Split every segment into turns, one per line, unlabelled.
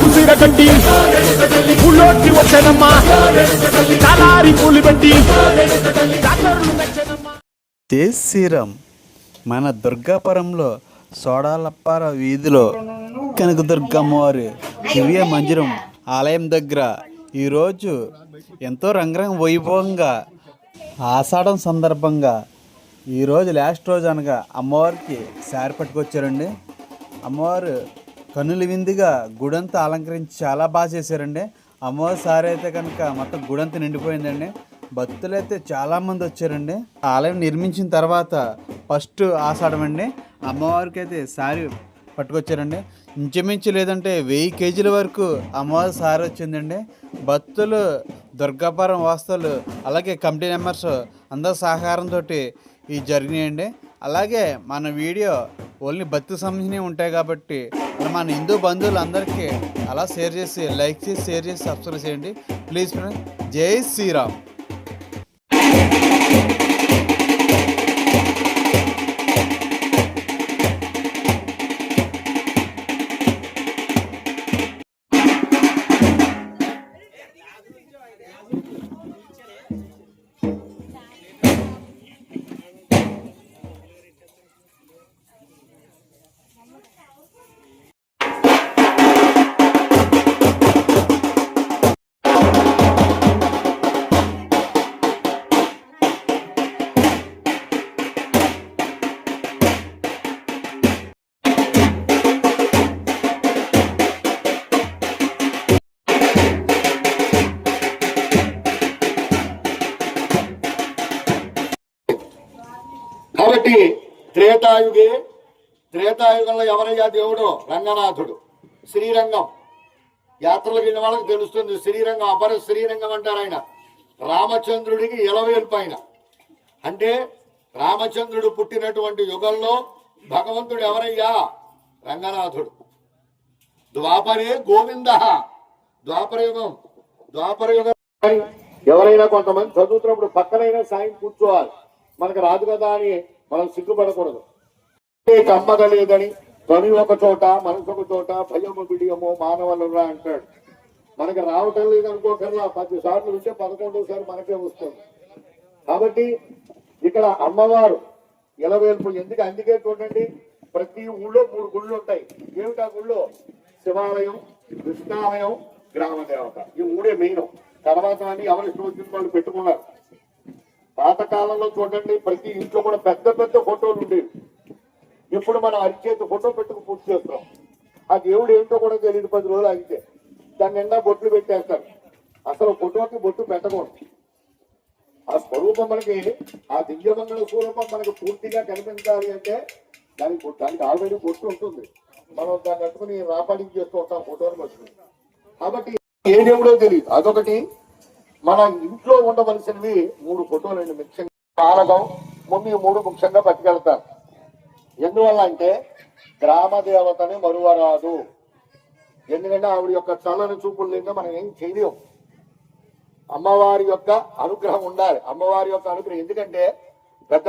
పుసిర కట్టి వచ్చనమ్మా. కాలారి పూలు పెట్టి
శ్రీరామ్ మన దుర్గాపురంలో సోడాలప్పార వీధిలో కనకదుర్గ అమ్మవారి దివ్య మందిరం ఆలయం దగ్గర ఈరోజు ఎంతో రంగరంగ వైభవంగా ఆషాఢం సందర్భంగా ఈరోజు లాస్ట్ రోజు అనగా అమ్మవారికి శారీ పట్టుకొచ్చారండి. అమ్మవారు కన్నుల విందుగా గుడంతా అలంకరించి చాలా బాగా చేశారండి. అమ్మవారి అయితే కనుక మొత్తం గుడంతా నిండిపోయిందండి. భక్తులు అయితే చాలామంది వచ్చారండి. ఆలయం నిర్మించిన తర్వాత ఫస్ట్ ఆషాఢం అండి. అమ్మవారికి అయితే సారీ పట్టుకొచ్చారండి. ఇంచుమించు లేదంటే వెయ్యి కేజీల వరకు అమ్మవారి సారీ వచ్చిందండి. భక్తులు దుర్గాపురం వాస్తవులు అలాగే కమిటీ మెంబర్స్ అందరి సహకారంతో ఈ జరిగినాయండి. అలాగే మన వీడియో ఓన్లీ భక్తి సంబంధించి ఉంటాయి కాబట్టి మన హిందూ బంధువులు అందరికీ అలా షేర్ చేసి లైక్ చేసి షేర్ చేసి సబ్స్క్రైబ్ చేయండి. ప్లీజ్ ఫ్రెండ్ జై శ్రీరామ్.
త్రేతాయుగే త్రేతాయుగంలో ఎవరయ్యా దేవుడు? రంగనాథుడు. శ్రీరంగం. యాత్రలకు వెళ్ళిన వాళ్ళకి తెలుస్తుంది శ్రీరంగం అపర శ్రీరంగం అంటారు ఆయన. రామచంద్రుడికి ఇలవేల్పు పైన అంటే రామచంద్రుడు పుట్టినటువంటి యుగంలో భగవంతుడు ఎవరయ్యా? రంగనాథుడు. ద్వాపరే గోవింద. ద్వాపరయుగం ద్వాపరయుగం ఎవరైనా కొంతమంది చదువుతున్నప్పుడు పక్కనైనా సాయం కూర్చోవాలి. మనకు రాదు కదా అని మనం సిగ్గుపడకూడదు. కమ్మగలేదని లేదని ఒక చోట మనసు ఒక చోట భయము బిడియము మానవలురా అంటాడు. మనకి రావటం లేదనుకోకర్లా పది సార్లు ఉంటే పదకొండోసారి మనకే వస్తుంది. కాబట్టి ఇక్కడ అమ్మవారు ఇలవేల్పు ఎందుకు అందుకే చూడండి? ప్రతి ఊళ్ళో మూడు గుళ్ళు ఉంటాయి. ఏమిటా గుళ్ళో? శివాలయం కృష్ణాలయం గ్రామ దేవత ఈ మూడే మెయిన్ తర్వాత అని ఎవరి ఇష్టం వచ్చిన వాళ్ళు పెట్టుకున్నారు. పాతకాలంలో చూడండి ప్రతి ఇంట్లో కూడా పెద్ద పెద్ద ఫోటోలు ఉండేవి. ఇప్పుడు మనం అరిచేతి ఫోటో పెట్టుకు పూర్తి చేస్తాం. ఆ దేవుడు ఏంటో కూడా తెలియదు పది రోజులు అరిచే దాని నిండా బొట్లు పెట్టేస్తారు. అసలు ఫోటోకి బొట్టు పెట్టకూడదు. ఆ స్వరూపం మనకి ఆ దివ్యమంగళ స్వరూపం మనకి పూర్తిగా కనిపించాలి అంటే దానికి దానికి ఆల్రెడీ బొట్టు ఉంటుంది. మనం దాన్ని కట్టుకుని రాపాడింగ్ చేస్తూ ఉంటాం ఫోటోని పట్టుకుని కాబట్టి ఏ దేవుడో తెలియదు. అదొకటి. మన ఇంట్లో ఉండవలసినవి మూడు ఫోటోలు అండి. ముఖ్యంగా పానకం ముందు మూడు ముఖ్యంగా పట్టుకెళ్తారు ఎందువల్ల అంటే గ్రామ దేవతని మరువరాదు. ఎందుకంటే ఆవిడ యొక్క చల్లని చూపులు లేక మనం ఏం చేయలేము అమ్మవారి యొక్క అనుగ్రహం ఉండాలి. అమ్మవారి యొక్క అనుగ్రహం ఎందుకంటే పెద్ద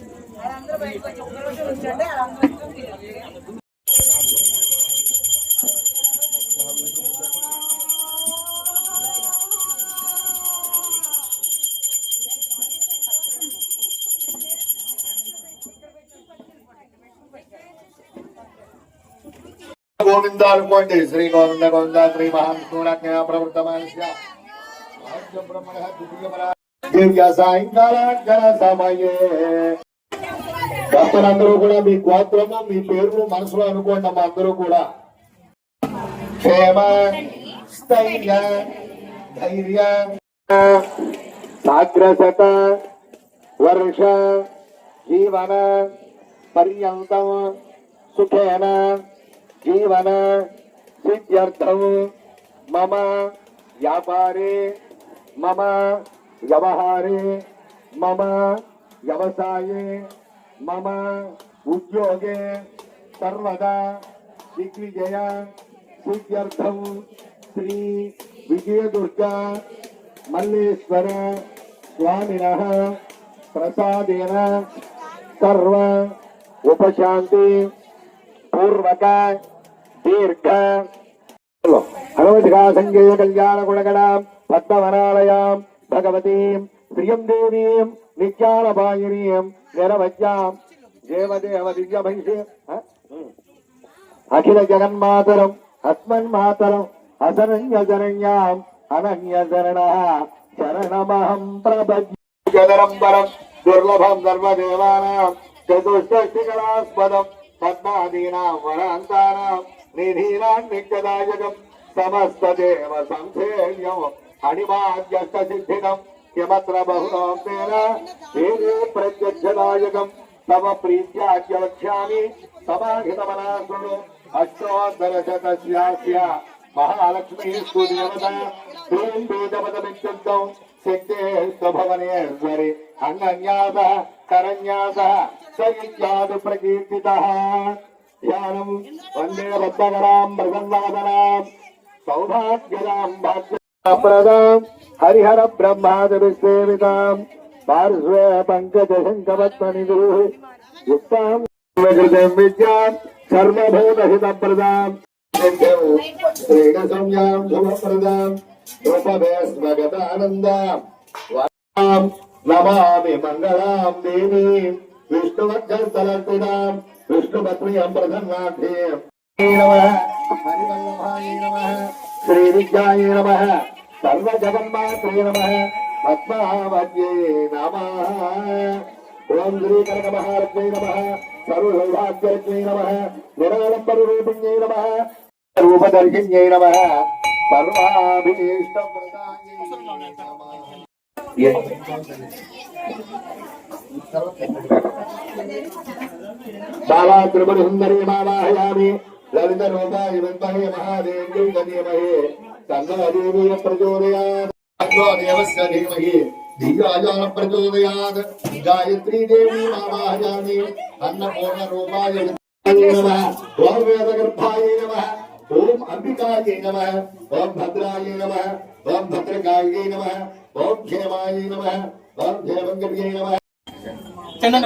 అనుకోండి శ్రీ గోవింద గోవింద శ్రీ మహావిష్ణురాజ్ఞ ప్రవృత్తమానస్య రాజ్య బ్రహ్మణ ద్వితీయమరా దివ్య సాయంకాలాంకర సమయే భక్తులందరూ కూడా మీ గోత్రము మీ పేరు మనసులో అనుకోండి అమ్మా అందరూ కూడా. క్షేమ స్థైర్య ధైర్య సాగ్రశత వర్ష జీవన పర్యంతం సుఖేన జీవన సిద్ధ్యర్థం మమ వ్యాపారే మమ వ్యవహారే మమ వ్యవసాయే मम उद्योगे सर्वदा दिग्विजया सिद्ध्यर्थम श्री विजय दुर्गा मल्लेश्वर स्वामिनः प्रसादेन सर्व उपशांति पूर्वक दीर्घ भगवद्गा संज्ञेय कल्याण गुणगणाम पद्मवनालयाम भगवतीम प्रियम देवीम नित्यानपायिनीम నిరవజ్యాం దేవదేవ దివ్య మహిషి అఖిల జగన్మాతరం అస్మన్మాతరం అసరణ్య శరణ్యాం అనన్య శరణ శరణమహం ప్రపద్యదరం దుర్లభం సర్వదేవానాం చతుష్టకలాస్పదం పద్మాదీనాం వరాంతానాం నిధీనాం నిత్యదాయకం సమస్త దేవ సంసేవ్యం హణిమాద్యష్ట సిద్ధిదం యమత్ర బహుళం తేన దేవే ప్రత్యక్షదాయకం తవ ప్రీత్యాద్య వక్ష్యామి సమాహితమనాశృణు అష్టోత్తరశతస్యాస్య మహాలక్ష్మీ స్తుదేవత శ్రీం వేదపదమిత్యుక్తం శక్తే స్వభవనేశ్వరి అంగన్యాస కరన్యాస సైత్యాదు ప్రకీర్తిత ధ్యానం వందే భక్తకరాం ప్రసన్నాదనాం సౌభాగ్యదాం భాగ్యప్రదాం प्रदाम् हरिहरब्रह्मादिविश्वेविताम् पार्श्वे पङ्कजशङ्कपद्मनिदुः युक्ताम् कृतिम् विद्याम् सर्वभूतहितप्रदाम् श्रीणसंज्ञाम् नमामि नमः नमः। హరివల్లభాయ నమః శ్రీ విద్యాయ నమః సర్వజగన్మాత్రే నమః పద్మావత్యే నమః ఓం శ్రీ కనక మహాలక్ష్మీ నమః సర్వసౌభాగ్యలక్ష్మీ నమః నిరాడంబర రూపిణ్యై నమః రూపదర్శిన్యై నమః సర్వాభీష్టప్రదాయై నమః బాలా త్రిపుర ലളിത രൂപായ വിദ്മഹേ മഹാദേവ്യം ഗണ്യമഹേ തന്നദേവീയ പ്രചോദയാദേവസ്യ ധീമഹി ധിയാജാന പ്രചോദയാത് ഗായത്രീ ദേവി മാമാജാമി അന്നപൂർണ രൂപായ ഓം വേദഗർഭായ നമ ഓം അംബികായ നമ ഓം ഭദ്രായ നമ ഓം ഭദ്രകായ നമ ഓം ക്ഷേമായ നമ ഓം ക്ഷേമംഗരിയ നമ ಚಂದನ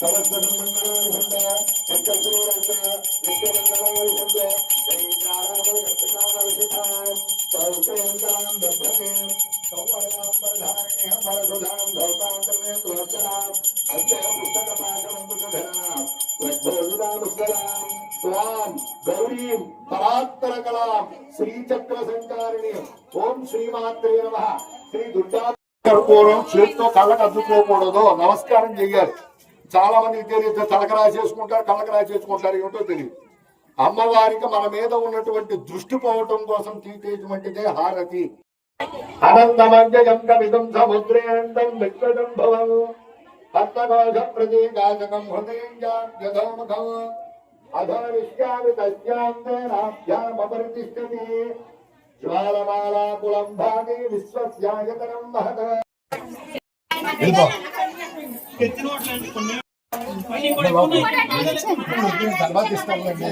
సమస్త సమస్త మంగళాలు శ్రీచక్ర సంచారిణి ఓం శ్రీమాత్రే నమ. శ్రీ దుర్గా కడుకోవడం చేతితో కళ్ళకు అద్దుకోకూడదు. నమస్కారం చెయ్యాలి. చాలా మందికి తెలియదు తలక రాసేసుకుంటారు కళ్ళకు రాసేసుకుంటారు ఏమిటో తెలియదు. అమ్మవారికి మన మీద ఉన్నటువంటి దృష్టి పోవటం కోసం తీసేటువంటిదే హారతి. అనంతమంజయం కవిదం సముద్రేంతం విశ్వదం భవం. పద్మకోశ ప్రతీకాశకం హృదయం యథోముఖం అధోరిష్యామి తస్యాంతేనాభ్యామపరితిష్టతి జ్వాలమాలాకులం భాగే విశ్వస్యాయతనం మహత. తర్వాత ఇస్తామండి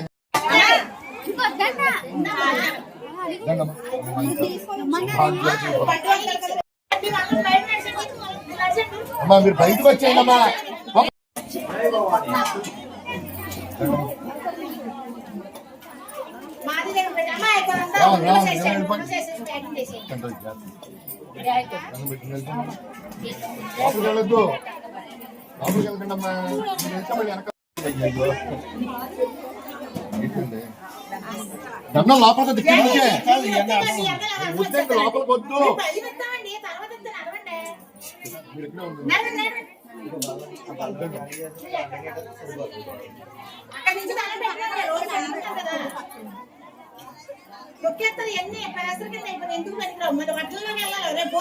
అమ్మా మీరు బయటకు వచ్చేయండి అమ్మా. వెళ్ళొద్దు. లోపలికి వెళ్ళకండి దండం లోపలికి వద్దు, వద్దండి, లోపలికి వద్దు మీరు ఉండండి.
ఎన్ని కింద అయిపోయింది ఎందుకు పనికిరావు మన బట్టల్లోకి వెళ్ళాలి రేపు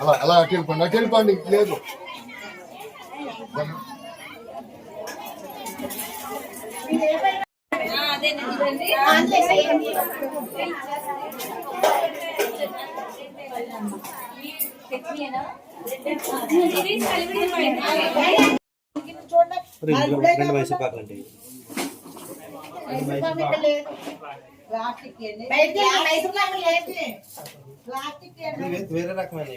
అలా అలా అటు వెళ్ళిపోండి అటు వెళ్ళిపోండి లేదు
రెండు మైసూర్ పాకులు అంటే వేరే రకమైన